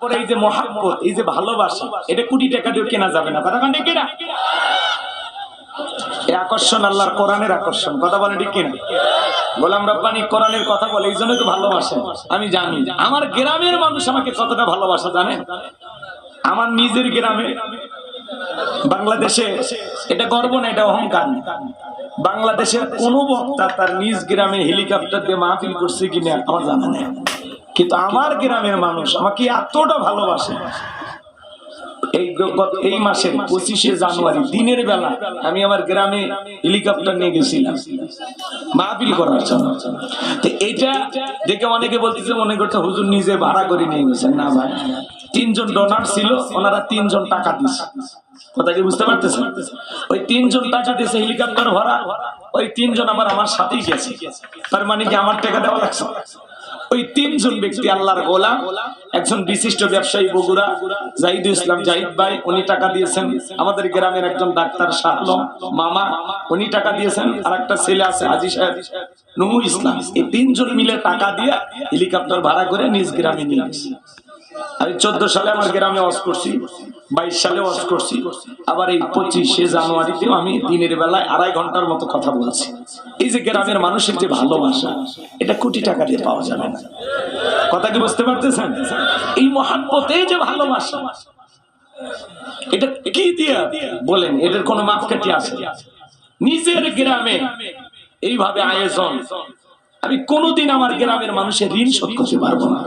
পরে এই যে এই যে ভালোবাসা, এটা কোটি টাকা দিয়ে কেনা যাবে না। কথা আকর্ষণ আল্লাহর কোরআনের আকর্ষণ। কথা ঠিক কিনা? গোলাম রব্বানি কোরআনের কথা বলে, এই তো ভালোবাসেন আমি জানি। আমার গ্রামের মানুষ আমাকে কতটা ভালোবাসা, জানেন? আমার নিজের গ্রামে বাংলাদেশে এটা গর্ব না, এটা অহংকার। বাংলাদেশের কোন বক্তা তার নিজ গ্রামে হেলিকপ্টার দিয়ে মাহফিল করছে কিনা আমার জানা নেই। কিন্তু আমার গ্রামের মানুষ আমাকে এতটা ভালোবাসে। এই এই মাসের পঁচিশে জানুয়ারি, দিনের বেলা আমি আমার গ্রামে হেলিকপ্টার নিয়ে গেছিলাম। করার জন্য। তো এইটা দেখে অনেকে বলতেছে, মনে করতে হুজুর নিজে ভাড়া করে নিয়ে গেছেন। না ভাই, তিনজন ডোনার ছিল, ওনারা তিনজন টাকা দিছে। কথা কি বুঝতে পারতেছেন? ওই তিনজন টাকা দিয়েছে হেলিকপ্টার ভাড়া ওই তিনজন আমার আমার সাথেই গেছে। তার মানে কি আমার টাকা দেওয়া লাগছে? ওই তিনজন ব্যক্তি আল্লাহর গোলাম, একজন বিশিষ্ট ব্যবসায়ী বগুড়া, জাহিদুল ইসলাম জাহিদ ভাই, উনি টাকা দিয়েছেন। আমাদের গ্রামের একজন ডাক্তার শাহলম মামা, উনি টাকা দিয়েছেন। আর একটা ছেলে আছে আজি সাহেব নুমু ইসলাম। এই তিনজন মিলে টাকা দিয়ে হেলিকপ্টার ভাড়া করে নিজ গ্রামে নিয়ে গেছে। আমি চোদ্দ সালে আমার গ্রামে ওয়াজ করছি, বাইশ সালে ওয়াজ করছি, আবার এই পঁচিশে জানুয়ারিতেও আমি দিনের বেলায় আড়াই ঘণ্টার মতো কথা বলছি। এই যে গ্রামের মানুষের যে ভালোবাসা, এটা কোটি টাকা দিয়ে পাওয়া যাবে না। কথা কি বুঝতে পারতেছেন? এই মহাব্বতে যে ভালোবাসা, এটা কি দিয়ে বলেন? এটার কোনো মাপকাঠি আছে? নিজের গ্রামে এইভাবে আয়োজন আমি কোনোদিন আমার গ্রামের মানুষের ঋণ শোধ করতে পারব না।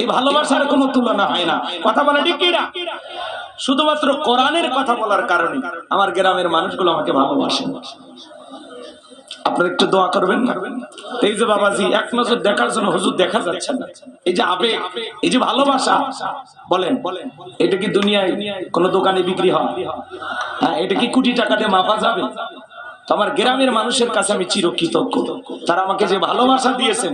এই ভালোবাসার কোনো তুলনা হয় না। কথা বলে ঠিক কিনা শুধুমাত্র কোরআনের কথা বলার কারণে আমার গ্রামের মানুষগুলো আমাকে ভালোবাসে। আপনারা একটু দোয়া করবেন এই যে বাবাজি, এক নজর দেখার জন্য হুজুর দেখা যাচ্ছে না। এই যে এই যে ভালোবাসা বলেন বলেন, এটা কি দুনিয়ায় কোনো দোকানে বিক্রি হয়? হ্যাঁ এটা কি কোটি টাকা দিয়ে মাপা যাবে? তো আমার গ্রামের মানুষের কাছে আমি চিরকৃতজ্ঞ। তারা আমাকে যে ভালোবাসা দিয়েছেন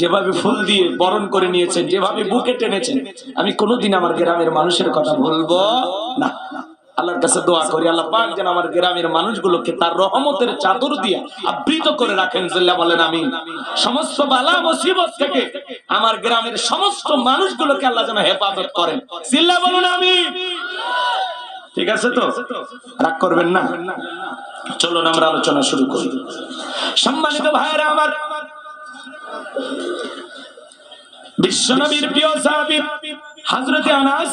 যেভাবে ফুল দিয়ে বরণ করে নিয়েছেন যেভাবে বুকে টেনেছেন আমি কোনোদিন আমার গ্রামের মানুষের কথা বলব না। আল্লাহর কাছে দোয়া করি আল্লাহ পাক যেন আমার গ্রামের মানুষগুলোকে তার রহমতের চাদর দিয়ে আবৃত করে রাখেন জিল্লা বলেন আমি সমস্ত বালা মুসিবত থেকে আমার গ্রামের সমস্ত মানুষগুলোকে আল্লাহ যেন হেফাজত করেন। জিল্লা বলুন আমি ঠিক আছে তো? রাগ করবেন না? চলুন, আমরা আলোচনা শুরু করি। সম্মানিত ভাইরা আমার, বিশ্বনবীর প্রিয় আনাস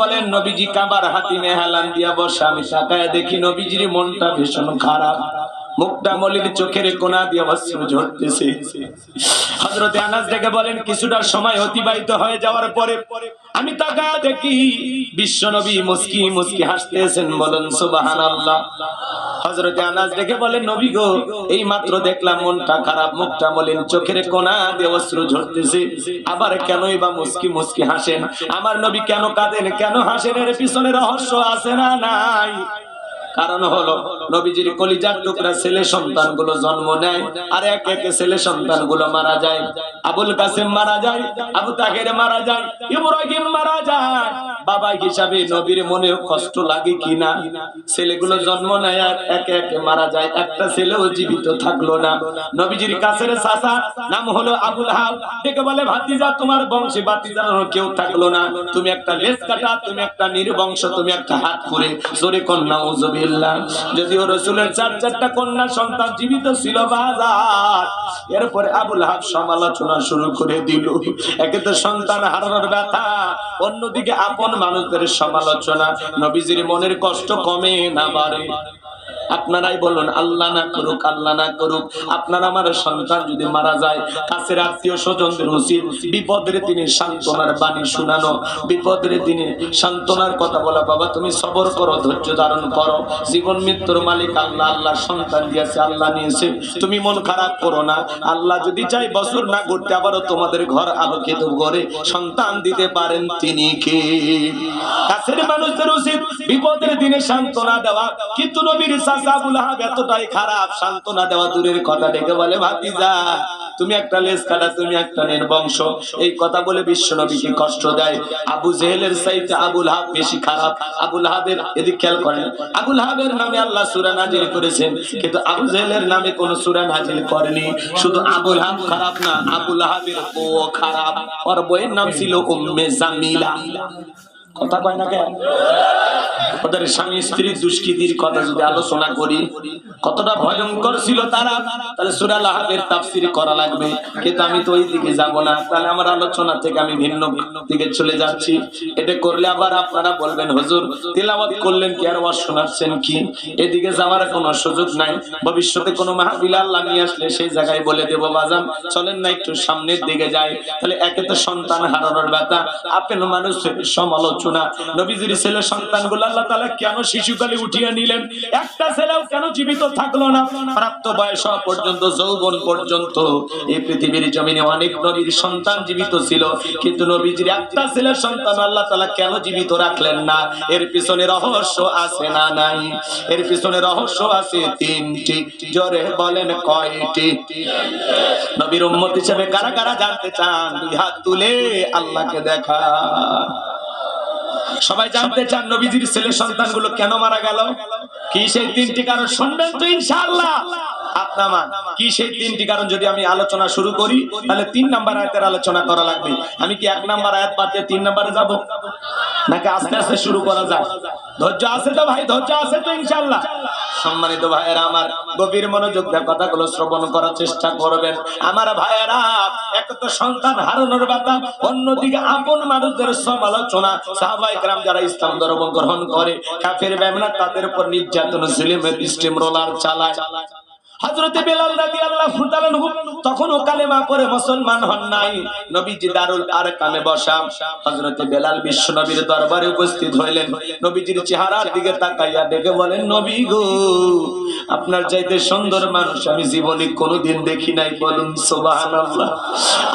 বলেন, নবীজি কাবার হাতিমে হেলান দিয়া বসা, আমি তাকায় দেখি নবীজির মনটা ভীষণ খারাপ। মুখটা মলির চোখের কোনা দিয়ে অশ্রু ঝরতেছে। আনাস দেখে বলেন, কিছুটা সময় অতিবাহিত হয়ে যাওয়ার পরে আমি তাকায় দেখি বিশ্ব নবী মুসকি মুসকি হাসতেছেন বলেন, সুবহানাল্লাহ। হজরত আনাজ দেখে বলেন নবী গো, এই মাত্র দেখলাম মনটা খারাপ, মুখটা মলিন, চোখের কোনা দিয়ে ঝরতেছে। আবার কেনই বা মুস্কি মুস্কি হাসেন? আমার নবী কেন কাঁদেন? কেন হাসেন? এর পিছনে রহস্য আছে না নাই? কারণ হলো, নবীজির কলিজার টুকরা ছেলে সন্তানগুলো জন্ম নেয় আর এক একে ছেলে সন্তানগুলো মারা যায়। আবুল কাসেম মারা যায়, আবু তাহের মারা যায়, ইব্রাহিম মারা যায়। বাবা হিসাবে নবীর মনে কষ্ট লাগে কিনা ছেলেগুলো জন্ম নেয় আর একে একে মারা যায়, একটা ছেলেও জীবিত থাকল না। নবীজির কাছের চাচা নাম হলো আবুল হাব। ডেকে বলে, ভাতিজা, তোমার বংশে ভাতিজা কেউ থাকল না। তুমি একটা লেজ কাটা, তুমি একটা নির্বংশ, তুমি একটা হাত করে জোরে কন্যা যদিও রসুলের চার চারটা কন্যা সন্তান জীবিত ছিল বাজার, এরপরে আবুল হাব সমালোচনা শুরু করে দিল। একে তো সন্তান হারানোর ব্যথা, অন্যদিকে আপন মানুষদের সমালোচনা। নবীজির মনের কষ্ট কমে না বাড়ে। আপনারাই বলুন, আল্লাহ না করুক, আল্লাহ না করুক। আপনার আমার সন্তান যদি মারা যায়, কাছের আত্মীয় স্বজনদের উচিত। বিপদের দিনে সান্ত্বনার বাণী শোনানো। বিপদের দিনে সান্ত্বনার কথা বলা, বাবা, তুমি সবর করো, ধৈর্য ধারণ করো। জীবন মৃত্যুর মালিক আল্লাহ আল্লাহ সন্তান দিয়েছে, আল্লাহ নিয়েছে। তুমি মন খারাপ করো না। আল্লাহ যদি চাই বছর না ঘুরতে, আবারও তোমাদের ঘর আলোকিত করে সন্তান দিতে পারেন তিনি কে? কাছের মানুষদের উচিত বিপদের দিনে সান্ত্বনা দেওয়া। কিন্তু নবীর আবুল এতটাই খারাপ, সান্ত্বনা দেওয়া দূরের কথা ডেকে বলে তুমি একটা কাটা, তুমি একটা এই কথা বলে বিশ্ব নবীকে কষ্ট দেয়? আবু জেহেলের সাইতে আবুল হাব বেশি খারাপ। আবুল হাবের এদিক খেয়াল করেন, আবুল হাবের নামে আল্লাহ সুরা নাজিল করেছেন, কিন্তু আবু জেহেলের নামে কোন সুরা নাজিল করেনি। শুধু আবুল হাব খারাপ না, আবুল হাবের ও খারাপ। ওর বইয়ের নাম ছিল উম্মে জামিলা। কথা কয় না কেন? ওদের স্বামী স্ত্রীর দুষ্কৃতির কথা যদি আলোচনা করি, কতটা ভয়ঙ্কর ছিল তারা, তাহলে সুরা লাহাবের তাফসির করা লাগবে। কিন্তু আমি তো ওই দিকে যাব না। তাহলে আমার আলোচনা থেকে আমি ভিন্ন দিকে চলে যাচ্ছি। এটা করলে আবার আপনারা বলবেন, হুজুর, তেলাওয়াত করলেন কি? আর ওয়াজ শোনাচ্ছেন কি? এদিকে যাওয়ার কোনো সুযোগ নাই। ভবিষ্যতে কোনো মাহফিল নিয়ে আসলে সেই জায়গায় বলে দেবো, বাজান, চলেন না, একটু সামনের দিকে যাই। তাহলে একে তো সন্তান হারানোর ব্যথা। আপেল মানুষের সমালোচনা নবীজির ছেলে সন্তানগুলো আল্লাহ তাআলা কেন শিশুকালে উঠিয়ে নিলেন? একটা ছেলেও কেন জীবিত থাকল না? প্রাপ্ত বয়স পর্যন্ত, যৌবন পর্যন্ত এই পৃথিবীর জমিনে অনেক নবীর সন্তান জীবিত ছিল। কিন্তু নবীজির একটা ছেলের সন্তান আল্লাহ তাআলা কেন জীবিত রাখলেন না? এর পিছনে রহস্য আছে না নাই? এর পিছনে রহস্য আছে তিনটি। জোরে বলেন কয়টি? নবীর উম্মত হিসেবে কারা কারা জানতে চান? দুই হাত তুলে আল্লাহকে দেখা। সবাই জানতে চান নবীজির ছেলে সন্তানগুলো কেন মারা গেল? কি সেই তিনটি কারণ শুনবেন তো ইনশাআল্লাহ। আপনা কি সেই তিনটি কারণ যদি আমি আলোচনা শুরু করি, তাহলে তিন নাম্বার আয়াতের আলোচনা করা লাগবে। আমি কি এক নাম্বার আয়াত বাদ দিয়ে তিন নাম্বারে যাব? নাকি আস্তে আস্তে শুরু করা যায় ধৈর্য আছে তো ভাই? ধৈর্য আছে তো ইনশাল্লাহ সম্মানিত ভাইয়েরা, আমার গভীর মনোযোগ দিয়ে কথাগুলো শ্রবণ করার চেষ্টা করবেন। আমার ভাইয়েরা, এক তো সন্তান হারানোর বাধা, অন্যদিকে আপন মানুষদের সমালোচনা। সাহাবাই গ্রাম যারা ইসলাম ধর্ম গ্রহণ করে, কাফের ব্যবনা তাদের উপর নির্যাতন জুলিমের স্টিম রোলার চালায়। হযরতে বেলাল তখনও কালেমা পড়ে মুসলমান হন নাই। নবীজি দারুল আরকামে বসা। হযরতে বেলাল বিশ্ব নবীর দরবারে উপস্থিত হইলেন। নবীজির চেহারার দিকে তাকাইয়া দেখে বলেন, নবী গো, আপনার চাইতে সুন্দর মানুষ আমি জীবনে কোনোদিন দেখি নাই। বলুন, সুবহানাল্লাহ।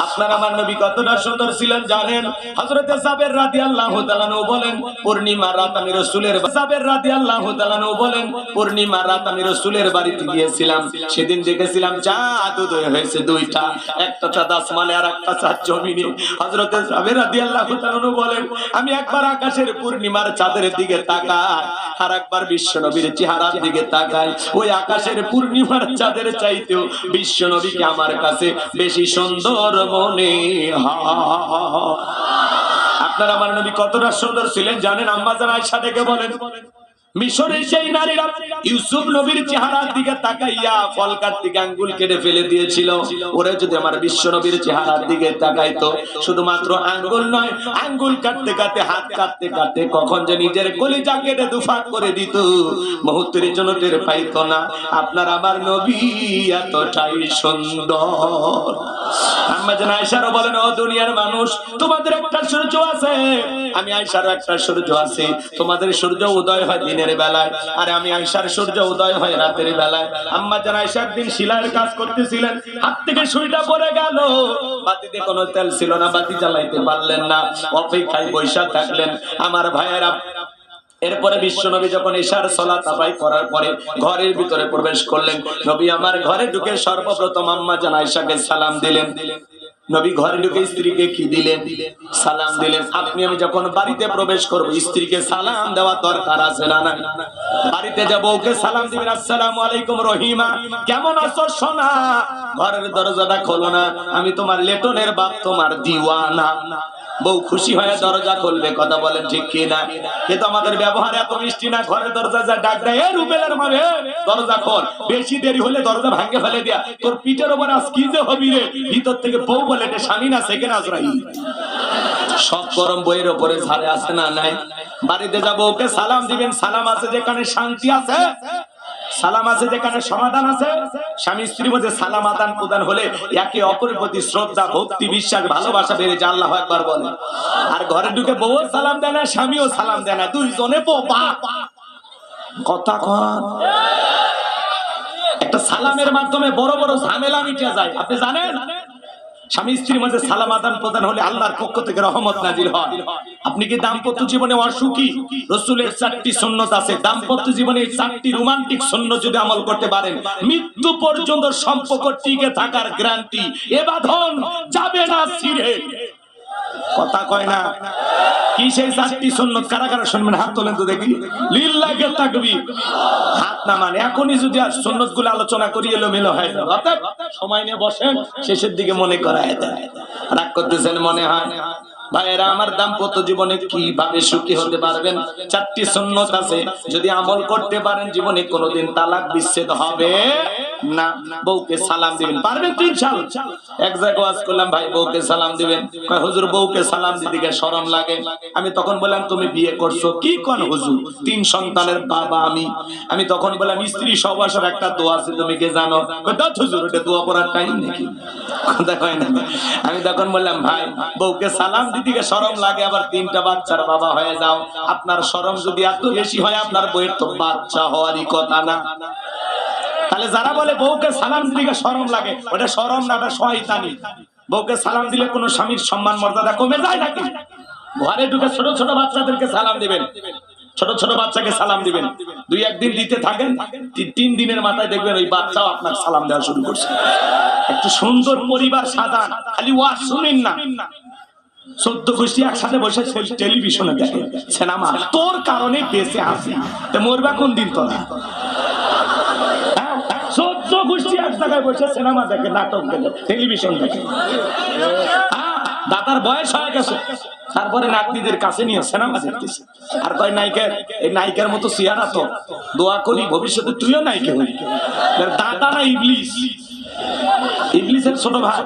আপনার আমার নবী কতটা সুন্দর ছিলেন জানেন? হযরতে সাবের রাদিয়াল্লাহু তাআলা বলেন পূর্ণিমা রাত আমি রাসূলের সাবের রাদিয়াল্লাহু তাআলা বলেন পূর্ণিমা রাত আমি রাসূলের বাড়িতে গিয়েছিলাম। সেদিন দেখেছিলাম চাঁদ উদয় হয়েছে দুইটা। একটা চাঁদ আসমানে আর একটা চাঁদ জমিনে। সাবের রাদিয়াল্লাহু তাআলা বলেন, আমি একবার আকাশের পূর্ণিমার চাঁদের দিকে তাকাই আর একবার বিশ্ব নবীর চেহারার দিকে তাকাই। ওই আকাশের পূর্ণিমার চাঁদের চাইতেও বিশ্ব নবীকে আমার কাছে বেশি সুন্দর মনে হয়। আপনার আমার নবী কতটা সুন্দর ছিলেন জানেন? আম্মা জান আয়েশা দেখে বলেন। মিশরের সেই নারীরা ইউসুফ নবীর চেহারার দিকে তাকাইয়া ফল কাটতে আঙ্গুল কেটে ফেলে দিয়েছিল। ওরে যদি আমার বিশ্ব নবীর চেহারার দিকে তাকাইতো, শুধুমাত্র আঙ্গুল নয়, আঙ্গুল কাটতে কাটতে, হাত কাটতে কাটতে কখন যে নিজের কলিজা কেটে দুফাক করে দিত। মুহূর্তের জন্য টের পাইতো না, আপনার আমার নবী এতটাই সুন্দর। আম্মা জান আয়েশারও বলেন, ও দুনিয়ার মানুষ, তোমাদের একটা সূর্য আছে। আমি আয়েশারও একটা সূর্য আছে, তোমাদের সূর্য উদয় হয় দিনের বেলায়। আর আমি আয়েশার সূর্য উদয় হয় রাতের বেলায়। আম্মা জান আয়েশা একদিন শিলার কাজ করতেছিলেন, হাত থেকে সুইটা পড়ে গেল। বাতিতে কোনো তেল ছিল না, বাতি জ্বালাইতে পারলেন না। অপেক্ষায় বৈশা থাকলেন। আমার ভাইয়েরা, এরপরে বিশ্ব নবী যখন ঈশার সলাত আদায় করার পরে ঘরের ভিতরে প্রবেশ করলেন, নবী আমার ঘরে ঢুকে সর্বপ্রথম আম্মা জান আয়েশাকে সালাম দিলেন দিলেন। নবী ঘরে ঢুকে স্ত্রীকে কি দিলেন? সালাম দিলেন। আপনি, আমি যখন বাড়িতে প্রবেশ করব, স্ত্রীকে সালাম দেওয়া দরকার আছে না না বাড়িতে যাব ওকে সালাম দিবেন, আসসালামু আলাইকুম রহিমা, কেমন আছো সোনা? ঘরের দরজাটা খোলো না। আমি তোমার লেটনের বাপ, তোমার দিওয়ানা। বউ খুশি হয়ে দরজা খুলবে, কথা বলেন ঠিক কি না কিন্তু আমাদের ব্যবহার এত মিষ্টি না, ঘরের দরজা যা ডাক দেয় রুবেলের মানে দরজা খোল। বেশি দেরি হলে দরজা ভাঙে ফেলে দিয়া, তোর পিঠের উপর আজ কি যে হবি রে? ভিতর থেকে বউ বলে, এটা স্বামী না সেকেন্ড আজরাই সব গরম বইয়ের উপরে ঝাড়ে আছে না, নাই? বাড়িতে যাব, ওকে সালাম দিবেন, সালাম আছে, যেখানে শান্তি আছে সালাম আছে যেখানে সমাধান আছে? স্বামী স্ত্রীর মধ্যে সালাম আদান প্রদান হলে একে অপরের প্রতি শ্রদ্ধা, ভক্তি, বিশ্বাস, ভালোবাসা বেড়ে জানলা আল্লাহ একবার বলে। আর ঘরে ঢুকে বউ সালাম দেয় না, স্বামীও সালাম দেয় না, দুইজনে কথা কন। একটা সালামের মাধ্যমে বড় বড় ঝামেলা মিটে যায়, আপনি জানেন? স্বামী স্ত্রীর মাঝে সালাম আদান প্রদান হলে আল্লাহর পক্ষ থেকে রহমত নাজিল হয়। আপনি কি দাম্পত্য জীবনে অসুখী? রসুলের চারটি সন্ন্যত আছে। দাম্পত্য জীবনে চারটি রোমান্টিক সৈন্য যদি আমল করতে পারেন, মৃত্যু পর্যন্ত সম্পর্ক টিকে থাকার গ্রান্টি এবার ধন যাবে না, ছিঁড়ে। কথা কয় না। কি সেই চারটি সুন্নত? কারা কারা শুনবেন? হাত তোলেন তো দেখি। লিল্লাকে থাকবি হাত না মানে এখনই যদি আর সুন্নতগুলো আলোচনা করি, এলোমেলো হয় না অর্থাৎ সময় নিয়ে বসেন, শেষের দিকে মনে করা দেয় রাগ করতেছেন মনে হয়? ভাইয়েরা, আমার দাম্পত্য জীবনে কীভাবে সুখী হতে পারবেন? চারটি সুন্নত আছে। যদি আমল করতে পারেন, জীবনে কোনোদিন তালাক বিচ্ছেদ হবে না। বউকে সালাম দিবেন। পারবেন তিন সাল এক জায়গায় ওয়াজ করলাম, ভাই বউকে সালাম দিবেন। কয়, হুজুর, বউকে সালাম গিয়ে শরম লাগে। আমি তখন বললাম, তুমি বিয়ে করছ? কি কোন হুজুর? তিন সন্তানের বাবা আমি। আমি তখন বললাম, স্ত্রী সবাসের একটা দোয়া আছে, তুমি কে জানো? হুজুর, ওটা দোয়া পড়ার টাইম নাকি? কথা হয় না। আমি তখন বললাম, ভাই, বউকে সালাম গিয়ে শরম লাগে, আবার তিনটা বাচ্চার বাবা হয়ে যাও। আপনার শরম যদি এত বেশি হয়, আপনার বইয়ের তো বাচ্চা হওয়ারই কথা না। তাহলে যারা বলে বউকে সালাম দিলে শরম লাগে, ওটা শরম না, ওটা শয়তানি। বউকে সালাম দিলে কোনো স্বামীর সম্মান, মর্যাদা কমে যায় নাকি? ঘরে ঢুকে ছোট ছোট বাচ্চাদেরকে সালাম দিবেন। ছোট ছোট বাচ্চাকে সালাম দিবেন। দুই একদিন দিতে থাকেন তিন দিনের মাথায় দেখবেন ওই বাচ্চাও আপনার সালাম দেওয়া শুরু করছে। একটু সুন্দর পরিবার সাজান, খালি ওয়াজ শুনেন না। চোদ্দ গোষ্ঠী একসাথে বসে টেলিভিশনে দেখে সিনেমা। তোর কারণে বেঁচে আসি মরবা কোন দিন হ্যাঁ? হ্যাঁ, দাদার বয়স হয়ে গেছে। তারপরে নাতনিদের কাছে নিয়ে সিনেমা দেখতেছে। আর কয় নায়িকার এই নায়িকার মতো চেহারা তো। দোয়া করি ভবিষ্যতে তুইও নায়িকা হই দাদা না ইবলিস? ইবলিসের ছোট ভাই।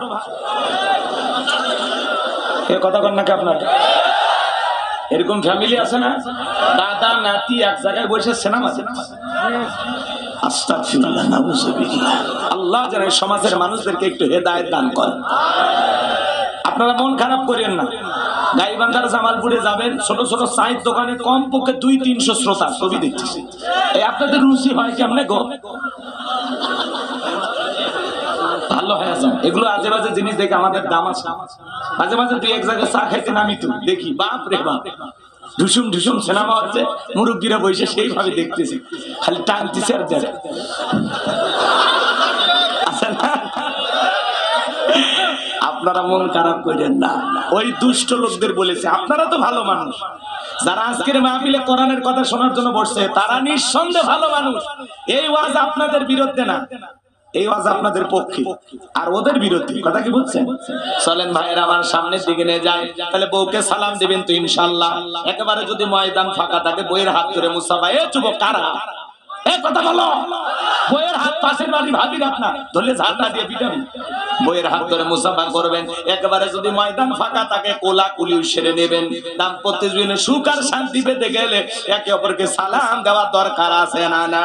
এ কথা কন নাকি আপনার? এরকম ফ্যামিলি আছে না? দাদা, নাতি এক জায়গায় বসে সিনেমা আল্লাহ যেন সমাজের মানুষদেরকে একটু হেদায়েত দান করেন। আপনারা মন খারাপ করেন না। গাইবান্ধার জামালপুরে যাবেন, ছোট ছোট চায়ের দোকানে কম পক্ষে দুই তিনশো শ্রোতা ছবি দেখতেছে। এই আপনাদের রুচি হয় কেমনে গো? ভালো হয়ে এগুলো আজে বাজে জিনিস দেখে আমাদের দাম আছে। মাঝে মাঝে দুই এক জায়গায় চা খাইতে নামি দেখি, বাপ রে বাপ। ঢুসুম ঢুসুম সিনেমা হচ্ছে বসে সেইভাবে দেখতেছে। খালি টানতেছে আর না? আপনারা মন খারাপ করেন না। ওই দুষ্ট লোকদের বলেছে, আপনারা তো ভালো মানুষ। যারা আজকের মাহফিলে কোরআনের কথা শোনার জন্য বসছে, তারা নিঃসন্দেহে ভালো মানুষ। এই ওয়াজ আপনাদের বিরুদ্ধে না। এই ওয়াজ আপনাদের পক্ষে। আর ওদের বিরুদ্ধে, কথা কি বুঝছেন? চলেন আমার সামনের দিকে নিয়ে যায় তাহলে বউকে সালাম তো ইনশাল্লাহ একেবারে যদি ময়দান ফাঁকা থাকে, বইয়ের হাত ধরে মুসাফা, এ কারা? কোলা কুলি সেরে নেবেন। দাম্পত্য জীবনে সুখ আর শান্তি পেতে গেলে একে অপরকে সালাম দেওয়ার দরকার আছে না না?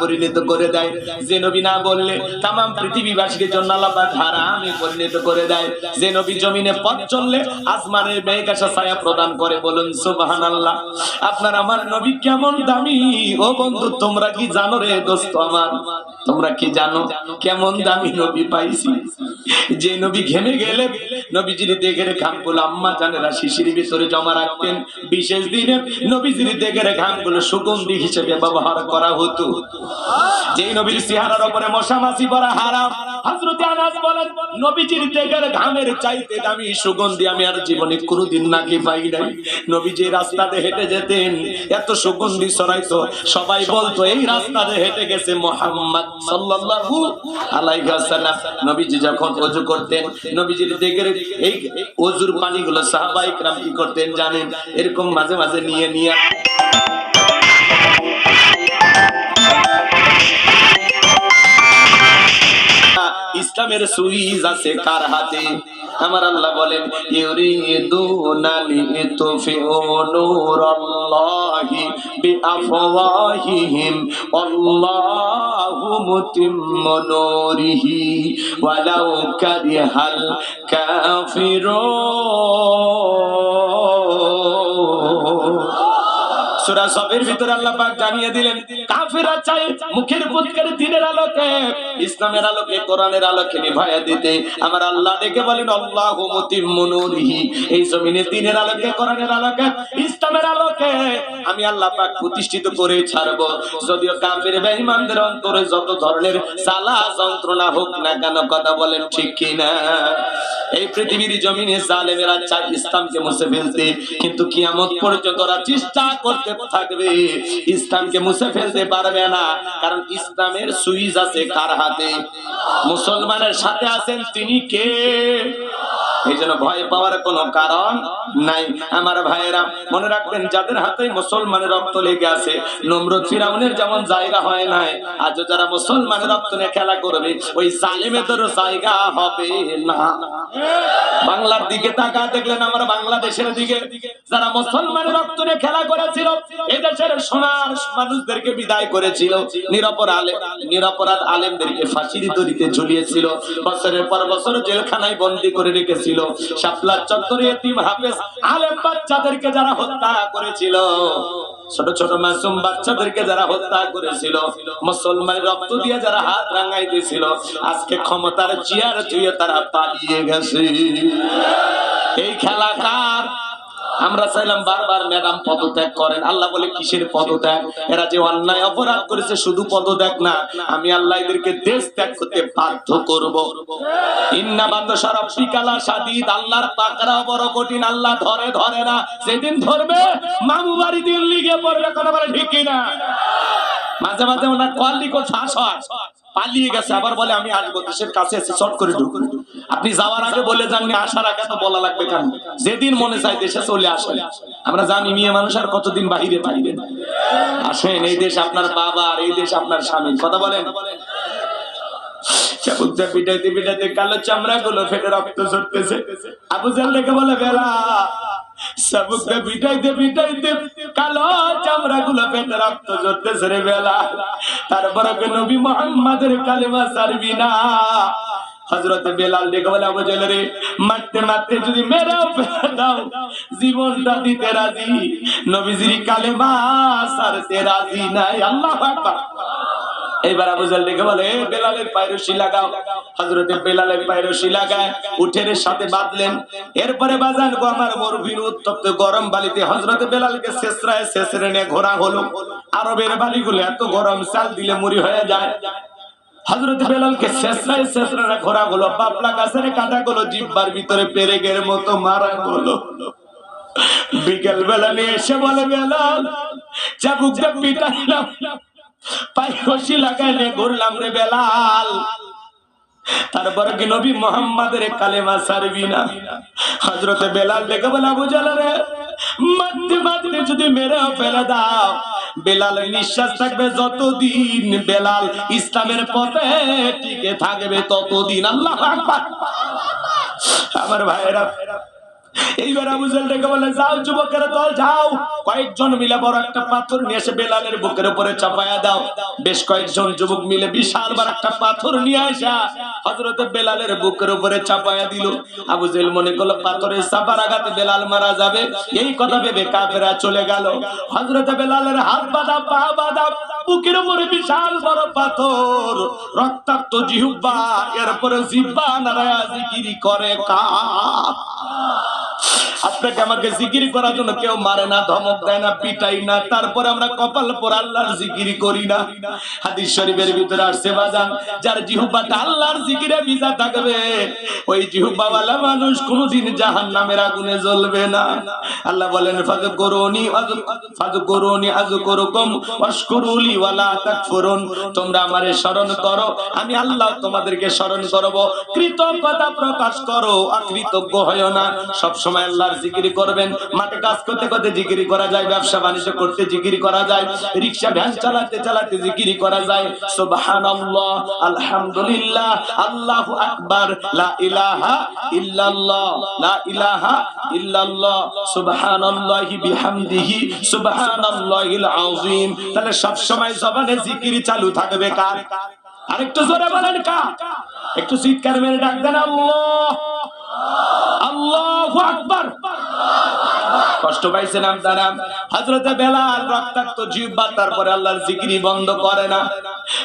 পরিণত করে দেয়। যে নবী না বললে তাম পৃথিবীবাসীর জন্য হারামে পরিণত করে দেয়। যে নবী জমিনে পথ চললে আসমানের মেঘ আসা ছায়া প্রদান করে বলুন, সুবহানাল্লাহ। আপনার আমার নবী কেমন দামি? ও বন্ধু, তোমরা কি জানো রে দোস্ত আমার? তোমরা কি জানো কেমন দামি নবী পাইছি? যে নবী ঘেমে গেলে নবীজির দেখে ঘামগুলো আম্মা জানেরা শিশির ভিতরে জমা রাখতেন। বিশেষ দিনে নবীজির দেখে ঘামগুলো সুগন্ধি হিসেবে ব্যবহার করা হতো। যে নবীর চেহারার উপরে মশা মাছি পরা হারাম। হযরত আনাস বলেন নবীজির দেখে ঘামের চাইতে দামি সুগন্ধি আমি আর জীবনে কোনোদিন নাকি পাই নাই নবীজি রাস্তাতে হেঁটে যেতেন এত সুগন্ধি ছড়াইতো সবাই বলতো এই রাস্তাতে হেঁটে গেছে মোহাম্মদ সাল্লাল্লাহু আলাইহি ওয়াসাল্লাম নবীজি যখন ওযু করতেন নবীজির দেখে এই ওযুর পানিগুলো সাহাবায়ে کرام কি করতেন জানেন এরকম মাঝে মাঝে নিয়ে নিয়ে ইসলামের সুইজ আছে কার হাতে? আমার আল্লাহ বলেন, ইউরিদুনা লিতুফিউ নূরাল্লাহি বিআফওয়াহিহিম, আল্লাহু মুতিম্মু নূরিহি, ওয়ালাউ কারিহাল কাফিরুন। সূরা সফের ভিতরে আল্লাহ পাক জানিয়ে দিলেন, কাফেররা চায় মুখের বুৎকার দিনের আলোকে, ইসলামের আলোকে, কোরআনের আলোকে নিভায়া দিতে। আমার আল্লাহ ডেকে বলেন, আল্লাহু মুতিম্মু নূরিহি। এই জমিনে দিনের আলোকে, কোরআনের আলোকে, ইসলামের আলোকে আমি আল্লাহ পাক প্রতিষ্ঠিত করে ছাড়ব। যদিও কাফের বেঈমানদের অন্তরে যত ধরনের সালা, যন্ত্রণা হোক না কেন, কথা বলেন ঠিক কিনা? এই পৃথিবীর জমিনে জালেমেরা চায় ইসলামকে মুছে ফেলতে, কিন্তু কিয়ামত পর্যন্ত ওরা চেষ্টা করতে থাকবে? ইসলামকে মুছে ফেলতে পারবে না। কারণ ইসলামের সুইচ আছে কার হাতে? মুসলমানের সাথে আছেন তিনি কে? এই জন্য ভয় পাওয়ার কোনো কারণ নাই। আমার ভাইয়েরা, মনে রাখবেন, যাদের হাতে মুসলমানের রক্ত লেগে আছে, নমরুদ ফিরাউনের যেমন জায়গা হয় নাই আজ যারা মুসলমানের রক্ত নিয়ে খেলা করবে, ওই জালিমেদেরও জায়গা হবে না। বাংলার দিকে তাকা দেখলেন, আমার বাংলাদেশের দিকে যারা মুসলমানের রক্ত খেলা করেছিল, এদেশের সোনার মানুষদেরকে বিদায় করেছিল, নিরপরাধ নিরপরাধ আলেমদেরকে ফাঁসির দড়িতে ঝুলিয়েছিল, বছরের পর বছর জেলখানায় বন্দি করে রেখেছিল। শাপলা চত্বরে এতিম হাফেজ আলেম বাচ্চাদেরকে যারা হত্যা করেছিল, ছোট ছোট মাসুম বাচ্চাদেরকে যারা হত্যা করেছিল মুসলমানের রক্ত দিয়ে যারা হাত রাঙাই দিয়েছিল, আজকে ক্ষমতার চেয়ার চুয়ে তারা পালিয়ে গেছে। এই খেলা কার আমরা চাইলাম বারবার ম্যাডাম পদত্যাগ করেন। আল্লাহ বলে, কিসের পদত্যাগ? এরা যে অন্যায় অপরাধ করেছে, শুধু পদত্যাগ না, আমি আল্লাহ এদেরকে দেশ ত্যাগ করতে বাধ্য করব। ইন্না বান্দ সারা পিকালা সাদিদ, আল্লাহর পাকড়া বড় কঠিন, আল্লাহ ধরে ধরে না। যেদিন ধরবে, মামু বাড়ি দিল্লি গিয়ে পড়বে, কথা বলে ঠিক না মাঝে মাঝে ওনার কোয়ালিটি কো ফাঁস হয়। পালিয়ে গেছে, আবার বলে, আমি আসব, দেশের কাছে এসে শর্ট করে ঢুক আপনি যাওয়ার আগে বলে যাননি আসার আগে তো বলা লাগবে কেন? যেদিন মনে চাই দেশে চলে আসেন। আমরা জানি, মেয়ে মানুষ আর কতদিন বাহিরে থাকবেন। আসেন, এই দেশ আপনার বাবা আর এই দেশ আপনার স্বামী। কথা বলেন। চাবুকটা পিটাইতে পিটাইতে কালো চামড়া গুলো ফেটে রক্ত ঝরতেছে। আবু জাল বলে, বেলা চাবুকটা পিটাইতে পিটাইতে কালো চামড়া গুলো ফেটে রক্ত ঝরতেছে রে বেলা। তারপরে নবী মোহাম্মদের কালেমা সারবি না। হজরত বেলাল ডেকে বলে, আবু জাল রে, মারতে মারতে যদি ফেলে দাও জীবনটা দিতে রাজি। নবীজির কালেমা সারতে রাজি নাই। আল্লাহ আকবার। এবার আবু জাল ডেকে বলে "এ, বেলালের পায়রসি লাগাও। হযরতে বেলালের পায়রসি লাগায় উঠের সাথে বাঁধলেন। এরপরে বাজান গো আমার মরুভূমির উত্তপ্ত গরম বালিতে। হযরতে বেলালকে শেষরায় শেষরে নিয়ে ঘোরা হলো। আরবের বালিগুলো এত গরম চাল দিলে মুড়ি হয়ে যায়। হযরত বেলালকে শেষরায় শেষরে ঘোরা হলো। বাপলা গাছের কাটা গুলো জিব্বার ভিতরে পেরেগের মতো মারা হলো। বিকেল বেলা নিয়ে এসে বলে বেলাল চাবুক দিয়ে পিটাইলাম। বেলাল। যদি মেরে ফেলে দাও নিঃশ্বাস থাকবে যতদিন বেলাল ইসলামের পথে টিকে থাকবে ততদিন। আল্লাহ আমার ভাইয়েরা বেলাল মারা যাবে। এই কথা ভেবে কাফেরা চলে গেল। হযরতে বেলালের হাত বাঁধা, পা বাঁধা, বুকের উপরে বিশাল বড় পাথর। রক্তাক্ত জিহুব্বা এরপরে জিব্বা নারায়া জিকিরি করে কা আপনাকে আমাকে জিকির করার জন্য কেউ মারে না, ধমক দেয় না, পিটাই না। তারপরে আমরা কপাল পর আল্লাহর জিকিরি করি না। হাদিস শরীফের ভিতরে আসছে, বাজান, যার জিহুব্বাটা আল্লাহর জিকিরে ভিজা থাকবে, ওই জিহুব্বাওয়ালা মানুষ কোনোদিন জাহান নামের আগুনে জ্বলবে না। আল্লাহ বলেন ফাজ করুনি ফাজ করুনি আজ করুকম অস্করুলি ওয়ালা তাকফুরুন। তোমরা আমারে স্মরণ করো, আমি আল্লাহ তোমাদেরকে স্মরণ করব। কৃতজ্ঞতা প্রকাশ করো অকৃতজ্ঞ হয় না। সব সময় আল্লাহর জিকিরি করবেন, মাঠে কাজ করতে করতে জিকিরি করা যায়, ব্যবসা বাণিজ্য করতে জিকিরি করা যায়, রিক্সা, ভ্যান চালাতে চালাতে জিকিরি করা যায়। সুবহানাল্লাহ, আলহামদুলিল্লাহ, আল্লাহু আকবার তাহলে সব জবানে জিকির চালু থাকবে কার? আরেকটু জোরে বলেন কার? একটু চিৎকার মেরে ডাক দেন আল্লাহ। আল্লাহু আকবার। কষ্ট পাইছেন আপনারা হযরতে বেলাল রক্তাক্ত জিহ্বা তারপরে আল্লাহর জিকিরি বন্ধ করে না।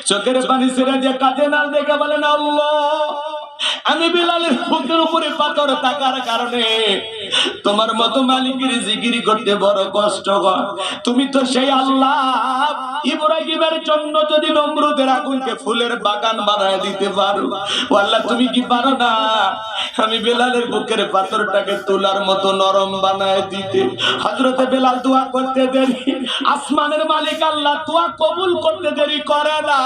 চোখের পানি ছেড়ে দিয়ে কাঁদে না, দেখে বলেন আল্লাহ। আমি বিলালের বুকের উপরে পাথর থাকার কারণে তোমার মতো মালিকের জিকিরি করতে বড় কষ্ট তুমি তো সেই আল্লাহ। ইব্রাহিমের জন্য যদি আগুনকে ফুলের বাগান বানায় দিতে পারো। আল্লাহ, তুমি কি পারো না? আমি বেলালের বুকের পাথরটাকে তোলার মতো নরম বানায় দিতে। হজরতে বেলাল দোয়া করতে দেরি। আসমানের মালিক আল্লাহ দোয়া কবুল করতে দেরি করে না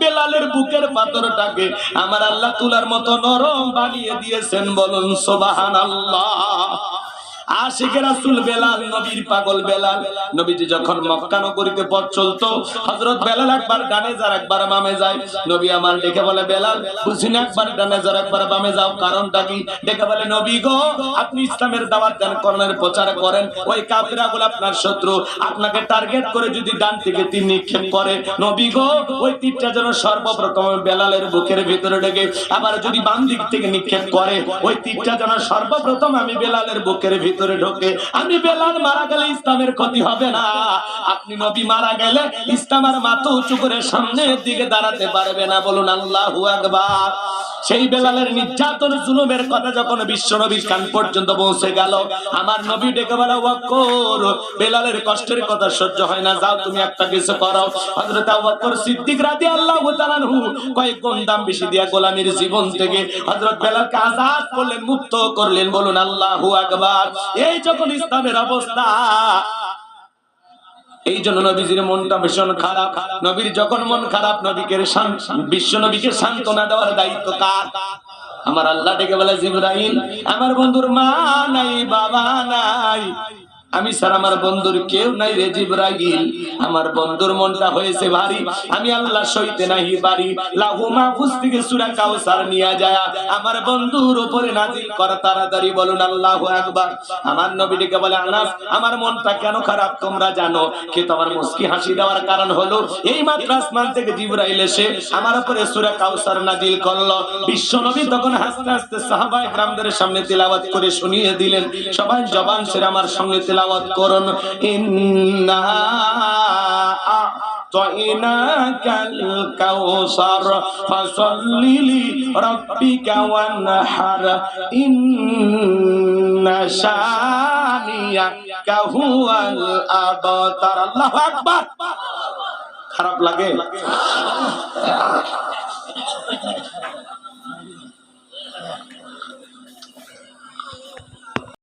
বেলালের বুকের পাথরটাকে আমার আল্লাহ তুলার মতো নরম বানিয়ে দিয়েছেন বলুন সোবাহান আল্লাহ আশিকের রাসূল বেলাল, নবীর পাগল বেলাল। নবীজি যখন মক্কা নগরীতে পথ চলতো, হযরত বেলাল একবার ডানে যার একবার বামে যায়। নবী আমার ডেকে বলে, বেলাল বুঝিন একবার ডানে যার একবার বামে যাও, কারণটা কি? ডেকে বলে, নবী গো, আপনি ইসলামের দাওয়াত দেন করণের প্রচার করেন। ওই কাফিরা গুলো আপনার শত্রু। আপনাকে টার্গেট করে যদি ডান থেকে তীর নিক্ষেপ করে, নবী গো, ওই তীরটা যেন সর্বপ্রথম বেলালের বুকের ভিতরে ঢেকে, আবার যদি বাম দিক থেকে নিক্ষেপ করে, ওই তীরটা যেন সর্বপ্রথম আমি বেলালের বুকের ভিতরে ঢোকে, আমি বেলাল মারা গেলে ইসলামের ক্ষতি হবে না। আপনি নবী মারা গেলে ইসলামের মাথা উঁচু করে সামনের দিকে দাঁড়াতে পারবে না। বলুন, আল্লাহ আকবার। সেই বেলালের নির্যাতন, জুলুমের কথা যখন বিশ্ব নবীর কান পর্যন্ত পৌঁছে গেল, আমার নবী ডেকে বলা, ওয়াক্কর, বেলালের কষ্টের কথা সহ্য হয় না, যাও তুমি একটা কিছু করো। হযরত বকর সিদ্দিক রাদিয়াল্লাহু তাআলা কয়েক গুণ দাম বেশি দিয়া গোলামীর জীবন থেকে হযরত বেলালকে আজাদ করলেন, মুক্ত করলেন, বলুন, আল্লাহু আকবার। এই যখন ইসলামের অবস্থা এই জন্য নবীজির মনটা ভীষণ খারাপ। নবীর যখন মন খারাপ, নবীকে বিশ্ব নবীকে সান্ত্বনা দেওয়ার দায়িত্ব কার? আমার আল্লাহ ডেকে বলে, জিব্রাইল, আমার বন্ধুর মা নাই, বাবা নাই। আমি স্যার আমার বন্ধুর কেউ নাই রে জিব্রাইল। আমার বন্ধুর মনটা হয়েছে ভারী। আমি আল্লাহ সইতে নাহি পারি। লাহু মাহফুজ থেকে সূরা কাউসার নিয়া যায়। আমার বন্ধুর উপরে নাজিল কর তাড়াতাড়ি বলুন আল্লাহু আকবার। আমার নবীকে বলে, আনাস, আমার মনটা কেন খারাপ? তোমরা জানো কে তোমার মুস্কি হাসি দেওয়ার কারণ হলো এই মাত্র আসমান থেকে জিব্রাইল এসে আমার উপরে সূরা কাউসার নাজিল করল। বিশ্ব নবী তখন হাসতে হাসতে সাহাবায়ে کرامদের সামনে তেলাওয়াত করে শুনিয়ে দিলেন। সবাই জবান সেরা আমার সঙ্গে তেলাওয়াত করুন। ইন্না আতাইনাকাল কাউসার ফাসাল্লি রাব্বিকা ওয়ানহার, ইন্না শানিয়াকা হুয়াল আবতার। আল্লাহু আকবার। খারাপ লাগে?